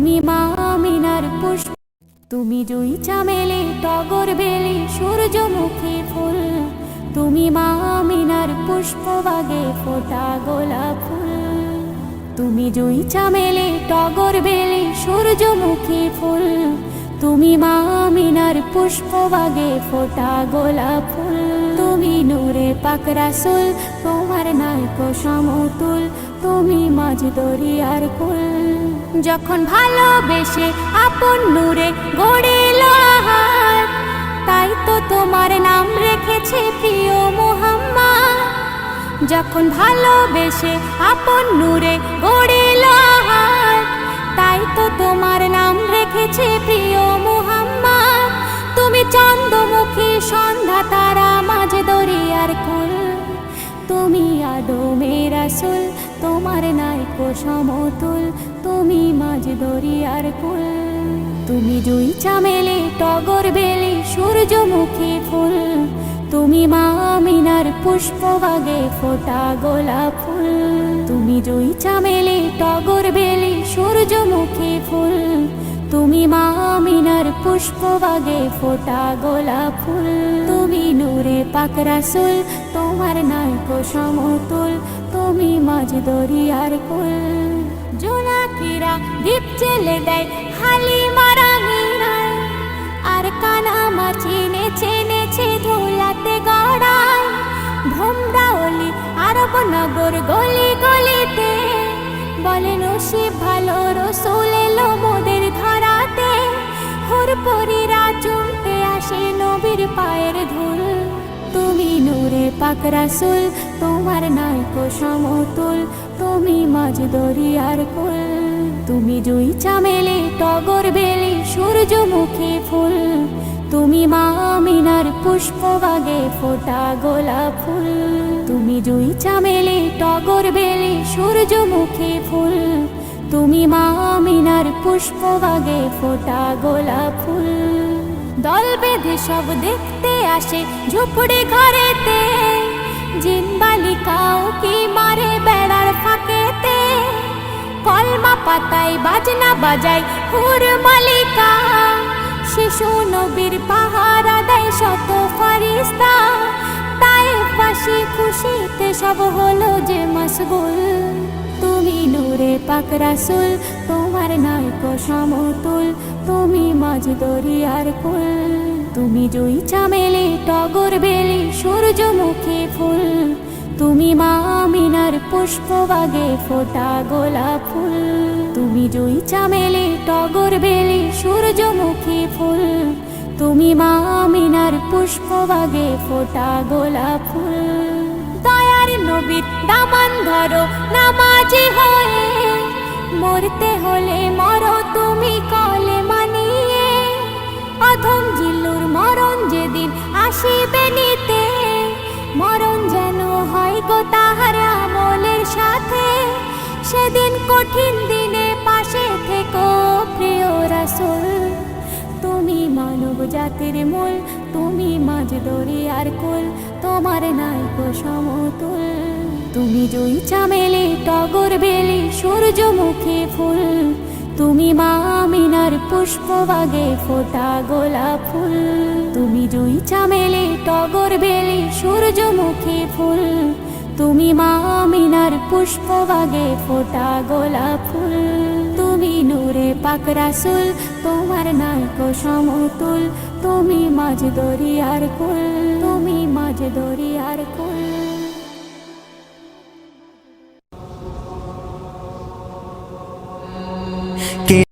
তুমি মা আমিনার পুষ্প। তুমি জুই চামেলে, টগর বেলি, সূর্যমুখী ফুল। তুমি মা আমিনার পুষ্প বাগে ফোটা গোলাপ ফুল। তুমি জুই চামেলে, টগর বেলি, সূর্যমুখী ফুল। তুমি মা আমিনার পুষ্প বাগে ফোটা গোলাপ ফুল। তুমি নূরে পাকরাসুল তোমার নায়ক সমতুল, তুমি মাঝ দরিয়ার কুল। যখন ভালোবেসে আপন নূরে গড়িল তাই তো তোমার নাম রেখেছে প্রিয় মোহাম্মা যখন ভালোবেসে আপন নূরে গড়িল তাই তো তোমার নাম রেখেছে প্রিয় মুহাম্মদ। রাসুল, তোমার নাইকো সমতুল, তুমি মাঝ দরিয়ার কুল। তুমি জুই চামেলে টগর বেলি, সূর্যমুখী ফুল। তুমি মা আমিনার পুষ্প বাগে ফোটা গোলাপ ফুল। তুমি জুই চামেলে টগর বেলি, সূর্যমুখী ফুল। তুমি মা আমিনার পুষ্প বাগে ফোটা গোলাপ ফুল। তুমি নূরে পাকরাসুল তোমার নায়ক সমতুল। তুমি মাঝ দরিয়ার কুল। জোনাকিরা দীপ জেলে দেয় হালি মারা আর কানা মাছি নেচে নেচে ধুলাতে গড়ায়। ভ্রমরাওলি আরব নগর গলি গলিতে বলেন সে ভালো রসুল পাক রাসুল তোমার নায়ক সমতুল, তুমি মাঝ দরিয়ার কুল। তুমি জুই চামেলে, টগর বেলি, সূর্যমুখী ফুল। তুমি মা আমিনার পুষ্প বাগে ফোটা গোলাপ ফুল। তুমি জুই চামেলে, টগর বেলি, সূর্যমুখী ফুল। তুমি মা আমিনার পুষ্প বাগে ফোটা গোলাপ ফুল। দল বেঁধে সব দেখতে আসে, ঝুপড়ি ঘরেতে। পাতায় বাজনা বাজায়, হুর মালিকা। শিশু নবীর পাহারা দেয় শত ফারিস্তা। তাই পাশি খুশিতে সব হলো যে মশগুল তুমি নূরে পাক রাসুল, তোমার নায়ক সমতুল। তুমি মাঝ দরিয়ার কুল। তুমি জুই চামেলে, টগর বেলি, সূর্যমুখী ফুল। তুমি মা আমিনার পুষ্প বাগে ফোটা গোলাপ ফুল। তুমি জুই চামেলে, টগর বেলি, সূর্যমুখী ফুল। তুমি মা মিনার পুষ্প বাগে ফোটা গোলাপ ফুল। দয়ার নবীর দামান ধরো নামাজি হয়ে। মরতে হলে মরো তুমি কলে মানিয়ে। অধম জিল্লুর মরণ যেদিন আসিবে নিতে। মরণ যেন হয় গো তাহার আমলের সাথে। সেদিন কঠিন দিনে জাতির মূল। তুমি মাঝ দরিয়ার কুল, তোমার নাইকো সমতুল। তুমি জুই চামেলে, টগর বেলি, সূর্যমুখী ফুল। তুমি মা পুষ্প বাগে ফোটা গোলাপ ফুল। তুমি জুই চামেলে, টগর বেলি, সূর্যমুখী ফুল। তুমি মা পুষ্প বাগে ফোটা গোলাপ ফুল। পাক রাসুল তোমার নায়ক সমতুল। তুমি মাঝ দরিয়ার কুল তুমি মাঝ দরিয়ার কুল।